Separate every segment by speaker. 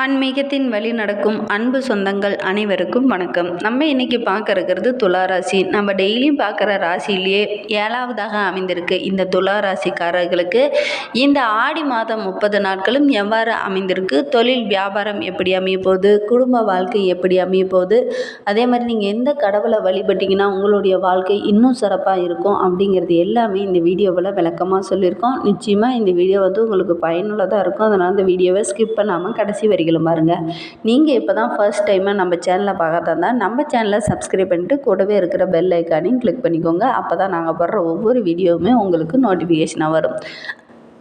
Speaker 1: ஆன்மீகத்தின் வழி நடக்கும் அன்பு சொந்தங்கள் அனைவருக்கும் வணக்கம். நம்ம இன்னைக்கு பார்க்க இருக்கிறது துலா ராசி. நம்ம டெய்லியும் பார்க்குற ராசியிலேயே ஏழாவதாக அமைந்திருக்கு இந்த துலா ராசிக்காரர்களுக்கு. இந்த ஆடி மாதம் முப்பது நாட்களும் எவ்வாறு அமைந்திருக்கு? தொழில் வியாபாரம் எப்படி அமைய போகுது? குடும்ப வாழ்க்கை எப்படி அமைய போகுது? அதே மாதிரி நீங்கள் எந்த கடவுளை வழிபட்டிங்கன்னா உங்களுடைய வாழ்க்கை இன்னும் சிறப்பாக இருக்கும் அப்படிங்கிறது எல்லாமே இந்த வீடியோவில் விளக்கமாக சொல்லியிருக்கோம். நிச்சயமாக இந்த வீடியோ வந்து உங்களுக்கு பயனுள்ளதாக இருக்கும். அதனால் இந்த வீடியோவை ஸ்கிப் பண்ணாமல் கடைசி வரைக்கும் பாருங்கள் நீங்கள் இப்போ தான் ஃபர்ஸ்ட் டைமாக நம்ம சேனலை பார்க்கறதா இருந்தால் நம்ம சேனலை சப்ஸ்கிரைப் பண்ணிட்டு கூடவே இருக்கிற பெல் ஐக்கானையும் கிளிக் பண்ணிக்கோங்க. அப்போ தான் நாங்கள் போடுற ஒவ்வொரு வீடியோவுமே உங்களுக்கு நோட்டிஃபிகேஷனாக வரும்.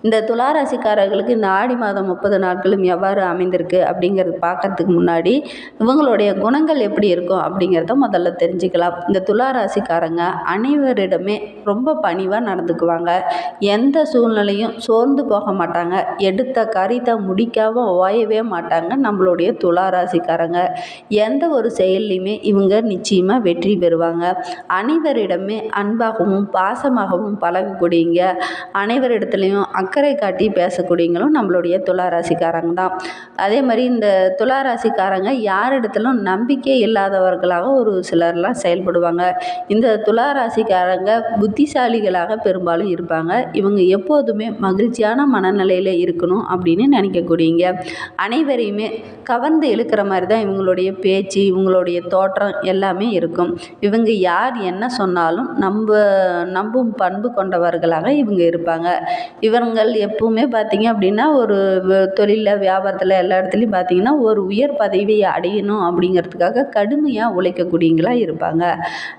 Speaker 1: இந்த துளாராசிக்காரர்களுக்கு இந்த ஆடி மாதம் முப்பது நாட்களும் எவ்வாறு அமைந்திருக்கு அப்படிங்கிறது பார்க்கறதுக்கு முன்னாடி இவங்களுடைய குணங்கள் எப்படி இருக்கும் அப்படிங்கிறத முதல்ல தெரிஞ்சுக்கலாம். இந்த துளாராசிக்காரங்க அனைவரிடமே ரொம்ப பணிவாக நடந்துக்குவாங்க. எந்த சூழ்நிலையும் சோர்ந்து போக மாட்டாங்க. எடுத்த காரியத்தை முடிக்காம ஓயவே மாட்டாங்க நம்மளுடைய துளாராசிக்காரங்க. எந்த ஒரு செயல்லையுமே இவங்க நிச்சயமாக வெற்றி பெறுவாங்க. அனைவரிடமே அன்பாகவும் பாசமாகவும் பழகக்கூடியங்க அனைவரிடத்துலையும் அக்கறை காட்டி பேசக்கூடியவங்களும் நம்மளுடைய துளாராசிக்காரங்க தான். அதே மாதிரி இந்த துளாராசிக்காரங்க யாரிடத்திலும் நம்பிக்கை இல்லாதவர்களாக ஒரு சிலர்லாம் செயல்படுவாங்க. இந்த துளாராசிக்காரங்க புத்திசாலிகளாக பெரும்பாலும் இருப்பாங்க. இவங்க எப்போதுமே மகிழ்ச்சியான மனநிலையில் இருக்கணும் அப்படின்னு நினைக்கக்கூடியங்க. அனைவரையுமே கவர்ந்து இழுக்கிற மாதிரி தான் இவங்களுடைய பேச்சு இவங்களுடைய தோற்றம் எல்லாமே இருக்கும். இவங்க யார் என்ன சொன்னாலும் நம்ப நம்பும் பண்பு கொண்டவர்களாக இவங்க இருப்பாங்க. இவங்க மக்கள் எப்பவுமே பார்த்திங்க அப்படின்னா ஒரு தொழிலில் வியாபாரத்தில் எல்லா இடத்துலையும் பார்த்தீங்கன்னா ஒரு உயர் பதவியை அடையணும் அப்படிங்கிறதுக்காக கடுமையாக உழைக்கக்கூடியவங்களாக இருப்பாங்க.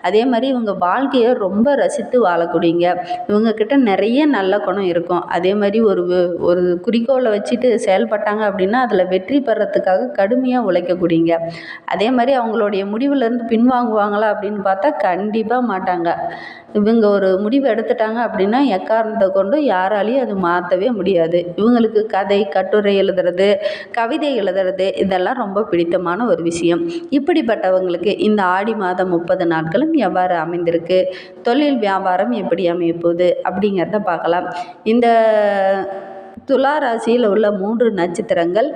Speaker 1: அதே மாதிரி இவங்க வாழ்க்கையை ரொம்ப ரசித்து வாழக்கூடியங்க இவங்கக்கிட்ட நிறைய நல்ல குணம் இருக்கும். அதே மாதிரி ஒரு ஒரு குறிக்கோளை வச்சுட்டு செயல்பட்டாங்க அப்படின்னா அதில் வெற்றி பெறத்துக்காக கடுமையாக உழைக்கக்கூடியங்க அதே மாதிரி அவங்களுடைய முடிவுலேருந்து பின்வாங்குவாங்களா அப்படின்னு பார்த்தா கண்டிப்பாக மாட்டாங்க. இவங்க ஒரு முடிவு எடுத்துட்டாங்க அப்படின்னா எக்காரணத்தை கொண்டு யாராலையும் அது மா மாற்றவே முடியாது. இவங்களுக்கு கதை கட்டுரை எழுதுறது கவிதை எழுதுறது இதெல்லாம் ரொம்ப பிடித்தமான ஒரு விஷயம். இப்படிப்பட்டவங்களுக்கு இந்த ஆடி மாதம் முப்பது நாட்களும் எவ்வாறு அமைந்திருக்கு? தொழில் வியாபாரம் எப்படி அமையப்போகுது அப்படிங்கிறத பார்க்கலாம். இந்த துலா ராசியில் உள்ள மூன்று நட்சத்திரங்கள்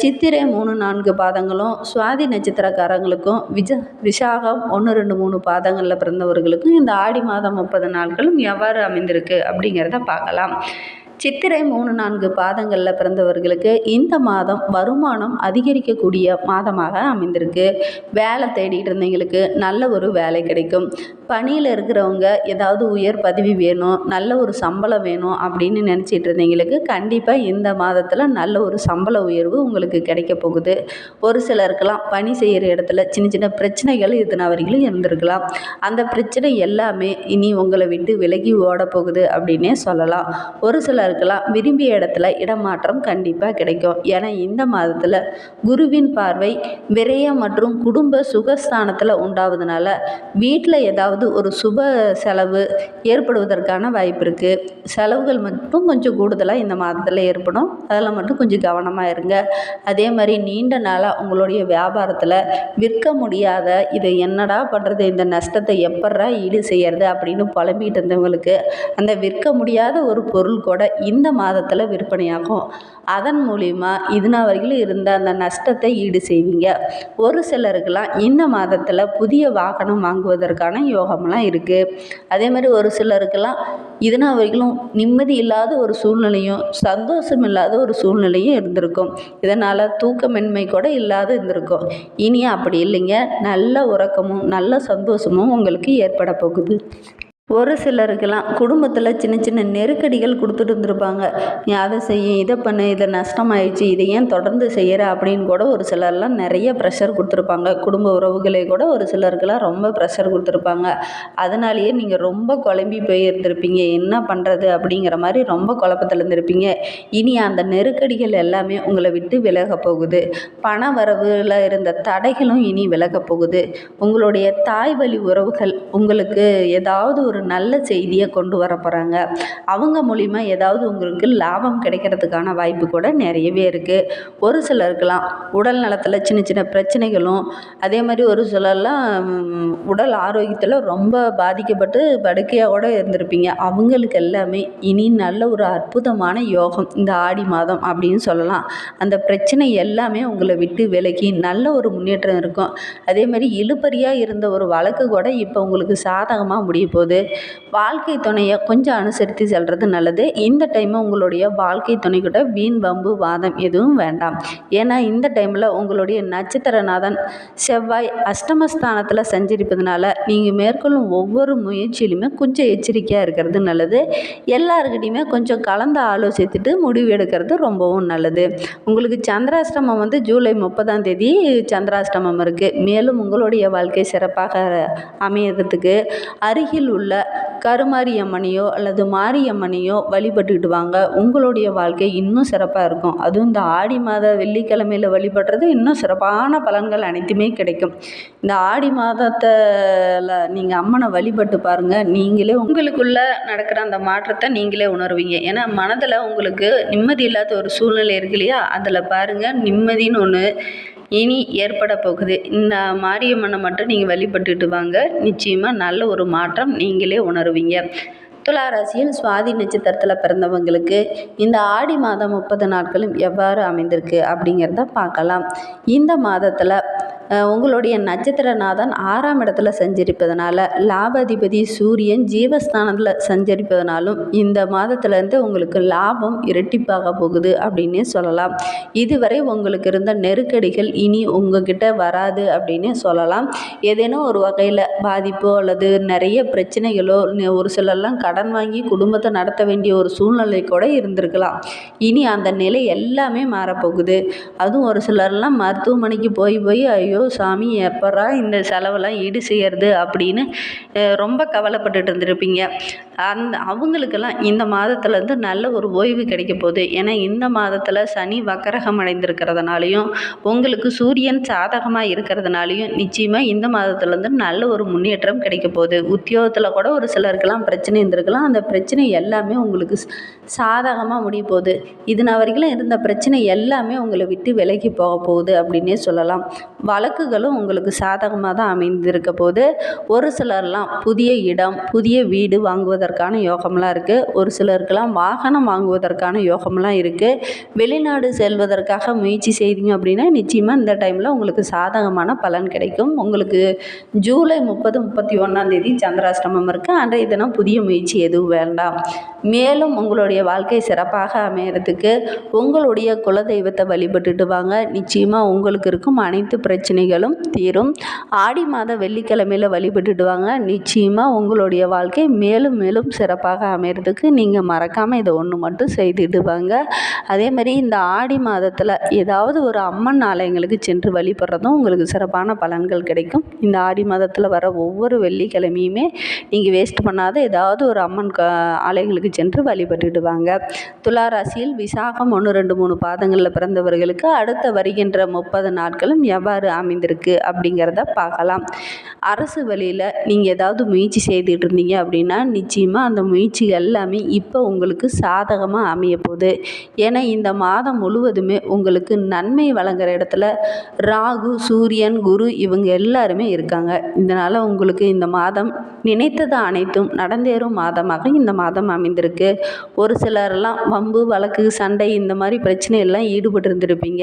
Speaker 1: சித்திரை மூணு நான்கு பாதங்களும் சுவாதி நட்சத்திரக்காரங்களுக்கும் விஜ விசாகம் ஒன்று ரெண்டு மூணு பாதங்களில் பிறந்தவர்களுக்கும் இந்த ஆடி மாதம் முப்பது நாட்களும் எவ்வாறு அமைந்திருக்கு அப்படிங்கிறத பார்க்கலாம். சித்திரை மூணு நான்கு பாதங்களில் பிறந்தவர்களுக்கு இந்த மாதம் வருமானம் அதிகரிக்கக்கூடிய மாதமாக அமைந்திருக்கு. வேலை தேடிட்டு இருந்தவங்களுக்கு நல்ல ஒரு வேலை கிடைக்கும். பணியில் இருக்கிறவங்க ஏதாவது உயர் பதவி வேணும் நல்ல ஒரு சம்பளம் வேணும் அப்படின்னு நினச்சிட்டு இருந்தவங்களுக்கு கண்டிப்பாக இந்த மாதத்தில் நல்ல ஒரு சம்பள உயர்வு உங்களுக்கு கிடைக்க போகுது. ஒரு சிலருக்கெல்லாம் பணி செய்கிற இடத்துல சின்ன சின்ன பிரச்சனைகள் இதனால் வரைக்கும் இருந்திருக்கலாம். அந்த பிரச்சனை எல்லாமே இனி உங்களை விட்டு விலகி ஓட போகுது அப்படின்னே சொல்லலாம். ஒரு சிலர் சிலருக்கெல்லாம் விரும்பிய இடத்துல இடமாற்றம் கண்டிப்பாக கிடைக்கும். ஏன்னா இந்த மாதத்தில் குருவின் பார்வை விரயம் மற்றும் குடும்ப சுகஸ்தானத்தில் உண்டாவதுனால வீட்டில் ஏதாவது ஏதாவது ஒரு சுப செலவு ஏற்படுவதற்கான வாய்ப்பு இருக்குது செலவுகள் மட்டும் கொஞ்சம் கூடுதலாக இந்த மாதத்தில் ஏற்படும். அதில் மட்டும் கொஞ்சம் கவனமாக இருங்க. அதே மாதிரி நீண்ட நாளாக உங்களுடைய வியாபாரத்தில் விற்க முடியாத இதை என்னடா பண்ணுறது இந்த நஷ்டத்தை எப்பட்றா ஈடு செய்யறது? அப்படின்னு புலம்பிகிட்டு இருந்தவங்களுக்கு அந்த விற்க முடியாத ஒரு பொருள் கூட இந்த மாதத்தில் விற்பனையாகும். அதன் மூலிமா இதுனா வரைக்கும் இருந்த அந்த நஷ்டத்தை ஈடு செய்வீங்க. ஒரு சிலருக்கெல்லாம் இந்த மாதத்தில் புதிய வாகனம் வாங்குவதற்கான யோகம்லாம் இருக்குது அதே மாதிரி ஒரு சிலருக்கெல்லாம் இதுனா வரைக்கும் நிம்மதி இல்லாத ஒரு சூழ்நிலையும் சந்தோஷம் இல்லாத ஒரு சூழ்நிலையும் இருந்திருக்கும். இதனால் தூக்கமின்மை கூட இல்லாத இருந்திருக்கும். இனி அப்படி இல்லைங்க. நல்ல உறக்கமும் நல்ல சந்தோஷமும் உங்களுக்கு ஏற்பட போகுது. ஒரு சிலருக்கெல்லாம் குடும்பத்தில் சின்ன சின்ன நெருக்கடிகள் கொடுத்துட்டு இருந்திருப்பாங்க. நீ அதை செய்ய இதை பண்ணு இதை நஷ்டமாயிடுச்சு இதை ஏன் தொடர்ந்து செய்கிற அப்படின்னு கூட ஒரு சிலர்லாம் நிறைய ப்ரெஷர் கொடுத்துருப்பாங்க. குடும்ப உறவுகளே கூட ஒரு சிலருக்கெல்லாம் ரொம்ப ப்ரெஷர் கொடுத்துருப்பாங்க. அதனாலேயே நீங்கள் ரொம்ப குழம்பி போயிருந்திருப்பீங்க. என்ன பண்ணுறது அப்படிங்கிற மாதிரி ரொம்ப குழப்பத்தில் இருந்திருப்பீங்க. இனி அந்த நெருக்கடிகள் எல்லாமே உங்களை விட்டு விலக போகுது. பண வரவில் இருந்த தடைகளும் இனி விலக போகுது. உங்களுடைய தாய் வழி உறவுகள் உங்களுக்கு ஏதாவது ஒரு ஒரு நல்ல செய்தியை கொண்டு வர போகிறாங்க அவங்க மூலிமா ஏதாவது உங்களுக்கு லாபம் கிடைக்கிறதுக்கான வாய்ப்பு கூட நிறையவே இருக்குது ஒரு சிலருக்கெல்லாம் உடல் நலத்தில் சின்ன சின்ன பிரச்சனைகளும் அதே மாதிரி ஒரு சிலர்லாம் உடல் ஆரோக்கியத்தில் ரொம்ப பாதிக்கப்பட்டு படுக்கையாக கூட இருந்திருப்பீங்க. அவங்களுக்கு எல்லாமே இனி நல்ல ஒரு அற்புதமான யோகம் இந்த ஆடி மாதம் அப்படின்னு சொல்லலாம். அந்த பிரச்சனை எல்லாமே உங்களை விட்டு விலகி நல்ல ஒரு முன்னேற்றம் இருக்கும். அதே மாதிரி இழுப்பறியாக இருந்த ஒரு வழக்கு கூட இப்போ உங்களுக்கு சாதகமாக முடிய போகுது. வாழ்க்கை துணையை கொஞ்சம் அனுசரித்து செல்வது நல்லது. இந்த டைம் உங்களுடைய வாழ்க்கை துணை கூட வீண் வம்பு வாதம் எதுவும் வேண்டாம். ஏன்னா இந்த டைமில் உங்களுடைய நட்சத்திரநாதன் செவ்வாய் அஷ்டமஸ்தானத்தில் சஞ்சரிப்பதனால நீங்கள் மேற்கொள்ளும் ஒவ்வொரு முயற்சியிலுமே கொஞ்சம் எச்சரிக்கையாக இருக்கிறது நல்லது. எல்லாருக்கிட்டையுமே கொஞ்சம் கலந்து ஆலோசித்துட்டு முடிவு எடுக்கிறது ரொம்பவும் நல்லது. உங்களுக்கு சந்திராஷ்டமம் வந்து ஜூலை முப்பதாம் தேதி சந்திராஷ்டமம் இருக்குது மேலும் உங்களுடைய வாழ்க்கை சிறப்பாக அமையறதுக்கு அருகில் உள்ள கருமாரியம்மனையோ அல்லது மாரியம்மனையோ வழிபட்டுக்கிட்டு வாங்க உங்களுடைய வாழ்க்கை இன்னும் சிறப்பாக இருக்கும். அதுவும் இந்த ஆடி மாத வெள்ளிக்கிழமையில் வழிபடுறது இன்னும் சிறப்பான பலன்கள் அனைத்துமே கிடைக்கும். இந்த ஆடி மாதத்தில் நீங்கள் அம்மனை வழிபட்டு பாருங்கள் நீங்களே உங்களுக்குள்ள நடக்கிற அந்த மாற்றத்தை நீங்களே உணர்வீங்க. ஏன்னா மனதில் உங்களுக்கு நிம்மதி இல்லாத ஒரு சூழ்நிலை இருக்கு இல்லையா? அதில் பாருங்கள் நிம்மதின்னு ஒன்று இனி ஏற்பட போகுது. இந்த மாரியம்மனை மட்டும் நீங்கள் வழிபட்டுட்டு வாங்க. நிச்சயமாக நல்ல ஒரு மாற்றம் நீங்களே உணருவீங்க. துளாராசியில் சுவாதி நட்சத்திரத்தில் பிறந்தவங்களுக்கு இந்த ஆடி மாதம் முப்பது நாட்களும் எவ்வாறு அமைந்திருக்கு அப்படிங்கிறத பார்க்கலாம். இந்த மாதத்தில் உங்களுடைய நட்சத்திரநாதன் ஆறாம் இடத்துல சஞ்சரிப்பதனால லாபாதிபதி சூரியன் ஜீவஸ்தானத்தில் சஞ்சரிப்பதனாலும் இந்த மாதத்துலேருந்து உங்களுக்கு லாபம் இரட்டிப்பாக போகுது அப்படின்னே சொல்லலாம். இதுவரை உங்களுக்கு இருந்த நெருக்கடிகள் இனி உங்ககிட்ட வராது அப்படின்னே சொல்லலாம். ஏதேனும் ஒரு வகையில் பாதிப்போ அல்லது நிறைய பிரச்சனைகளோ ஒரு சிலர்லாம் கடன் வாங்கி குடும்பத்தை நடத்த வேண்டிய ஒரு சூழ்நிலை கூட இருந்திருக்கலாம். இனி அந்த நிலை எல்லாமே மாறப்போகுது. அதுவும் ஒரு சிலர்லாம் மருத்துவமனைக்கு போய் போய் ஐயோ சாமி எப்பரா இந்த செலவெல்லாம் ஈடு செய்யறது அப்படின்னு ரொம்ப கவலைப்பட்டுட்டு இருந்திருப்பீங்க. அந்த அவங்களுக்கெல்லாம் இந்த மாதத்துலேருந்து நல்ல ஒரு ஓய்வு கிடைக்க போகுது. ஏன்னா இந்த மாதத்தில் சனி வக்கரகம் அடைந்திருக்கிறதுனாலையும் உங்களுக்கு சூரியன் சாதகமாக இருக்கிறதுனாலையும் நிச்சயமாக இந்த மாதத்துலேருந்து நல்ல ஒரு முன்னேற்றம் கிடைக்க போகுது. உத்தியோகத்தில் கூட ஒரு சிலருக்கெல்லாம் பிரச்சனை இருந்திருக்கலாம். அந்த பிரச்சனை எல்லாமே உங்களுக்கு சாதகமாக முடிய போகுது. இது நான் வரைக்கும் இருந்த பிரச்சனை எல்லாமே உங்களை விட்டு விலகி போக போகுது அப்படின்னே சொல்லலாம். வழக்குகளும் உங்களுக்கு சாதகமாக தான் அமைந்திருக்க போது ஒரு சிலர்லாம் புதிய இடம் புதிய வீடு வாங்குவதற்கான யோகம்லாம் இருக்குது ஒரு சிலருக்கெல்லாம் வாகனம் வாங்குவதற்கான யோகம்லாம் இருக்குது வெளிநாடு செல்வதற்காக முயற்சி செய்தீங்க அப்படின்னா நிச்சயமாக இந்த டைமில் உங்களுக்கு சாதகமான பலன் கிடைக்கும். உங்களுக்கு ஜூலை முப்பது முப்பத்தி ஒன்றாந்தேதி சந்திராஷ்டமம் இருக்குது அன்றைய தினம் புதிய முயற்சி எதுவும் வேண்டாம். மேலும் உங்களுடைய வாழ்க்கை சிறப்பாக அமையறதுக்கு உங்களுடைய குலதெய்வத்தை வழிபட்டுட்டு வாங்க. நிச்சயமாக உங்களுக்கு இருக்கும் அனைத்து பிரச்சனை பிரச்சனைகளும் தீரும். ஆடி மாத வெள்ளிக்கிழமையில் வழிபட்டுடுவாங்க. நிச்சயமாக உங்களுடைய வாழ்க்கை மேலும் மேலும் சிறப்பாக அமைகிறதுக்கு நீங்கள் மறக்காமல் இதை ஒன்று மட்டும் செய்துட்டு வாங்க அதே மாதிரி இந்த ஆடி மாதத்தில் ஏதாவது ஒரு அம்மன் ஆலயங்களுக்கு சென்று வழிபடுறதும் உங்களுக்கு சிறப்பான பலன்கள் கிடைக்கும். இந்த ஆடி மாதத்தில் வர ஒவ்வொரு வெள்ளிக்கிழமையுமே நீங்கள் வேஸ்ட் பண்ணாத ஏதாவது ஒரு அம்மன் க ஆலயங்களுக்கு சென்று வழிபட்டுட்டு வாங்க விசாகம் ஒன்று ரெண்டு மூணு பாதங்களில் பிறந்தவர்களுக்கு அடுத்த வருகின்ற முப்பது நாட்களும் எவ்வாறு அமைந்திருக்கு அப்படிங்கிறத பார்க்கலாம். அரசு வழியில் நீங்கள் ஏதாவது முயற்சி செய்துட்டு இருந்தீங்க அப்படின்னா நிச்சயமாக அந்த முயற்சி எல்லாமே இப்போ உங்களுக்கு சாதகமாக அமைய போகுது. ஏன்னா இந்த மாதம் முழுவதுமே உங்களுக்கு நன்மை வழங்குற இடத்துல ராகு சூரியன் குரு இவங்க எல்லாருமே இருக்காங்க. இதனால் உங்களுக்கு இந்த மாதம் நினைத்தது அனைத்தும் நடந்தேறும் மாதமாக இந்த மாதம் அமைந்திருக்கு. ஒரு சிலரெல்லாம் வம்பு வழக்கு சண்டை இந்த மாதிரி பிரச்சனையெல்லாம் ஈடுபட்டு இருந்திருப்பீங்க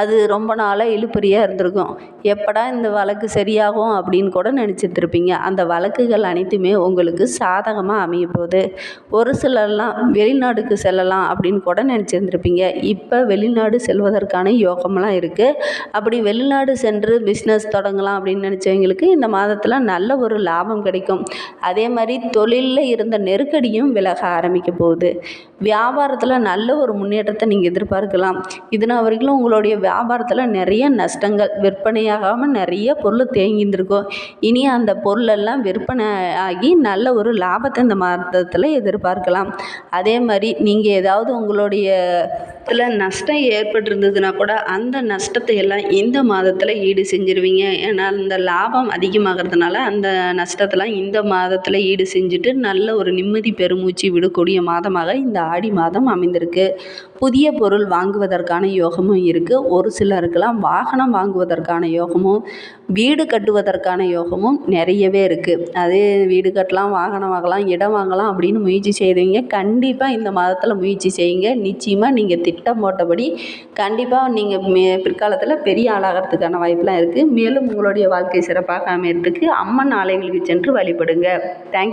Speaker 1: அது ரொம்ப நாளாக இழுப்பறியாக இருந்திருக்கும். எப்படா இந்த வழக்கு சரியாகும் அப்படின்னு கூட நினச்சிட்ருப்பீங்க அந்த வழக்குகள் அனைத்துமே உங்களுக்கு சாதகமாக அமைய போகுது. ஒரு சிலர்லாம் வெளிநாடுக்கு செல்லலாம் அப்படின்னு கூட நினச்சிருந்துருப்பீங்க. இப்போ வெளிநாடு செல்வதற்கான யோகமெல்லாம் இருக்குது அப்படி வெளிநாடு சென்று பிஸ்னஸ் தொடங்கலாம் அப்படின்னு நினச்சவங்களுக்கு இந்த மாதத்தில் நல்ல ஒரு லாபம் கிடைக்கும். அதே மாதிரி தொழிலில் இருந்த நெருக்கடியும் விலக ஆரம்பிக்க போகுது. வியாபாரத்தில் நல்ல ஒரு முன்னேற்றத்தை நீங்கள் எதிர்பார்க்கலாம். இதனால் வரைக்கும் உங்களுடைய வியாபாரத்தில் நிறைய நஷ்டங்கள் விற்பனையாகாமல் நிறைய பொருள் தேங்கியிருந்திருக்கும். இனி அந்த பொருளெல்லாம் விற்பனை ஆகி நல்ல ஒரு லாபத்தை இந்த மாதத்தில் எதிர்பார்க்கலாம். அதே மாதிரி நீங்கள் ஏதாவது உங்களுடைய இதில் நஷ்டம் ஏற்பட்டிருந்ததுன்னா கூட அந்த நஷ்டத்தை எல்லாம் இந்த மாதத்தில் ஈடு செஞ்சுருவீங்க. ஏன்னா இந்த லாபம் அதிகமாகிறதுனால அந்த நஷ்டத்தெல்லாம் இந்த மாதத்தில் ஈடு செஞ்சுட்டு நல்ல ஒரு நிம்மதி பெருமூச்சு விடக்கூடிய மாதமாக இந்த ஆடி மாதம் அமைந்திருக்கு. புதிய பொருள் வாங்குவதற்கான யோகமும் இருக்குது ஒரு சிலருக்கெல்லாம் வாகனம் வாங்குவதற்கான யோகமும் வீடு கட்டுவதற்கான யோகமும் நிறையவே இருக்குது அதே வீடு கட்டலாம் வாகனம் வாங்கலாம் இடம் வாங்கலாம் அப்படின்னு முயற்சி செய்கிறவங்க கண்டிப்பாக இந்த மாதத்தில் முயற்சி செய்யுங்க. நிச்சயமாக நீங்கள் திட்டம் போட்டபடி கண்டிப்பாக நீங்கள் மே பிற்காலத்தில் பெரிய ஆளாகிறதுக்கான வாய்ப்பெலாம் இருக்குது மேலும் உங்களுடைய வாழ்க்கை சிறப்பாக அமையறதுக்கு அம்மன் ஆலயங்களுக்கு சென்று வழிபடுங்க. தேங்க்யூ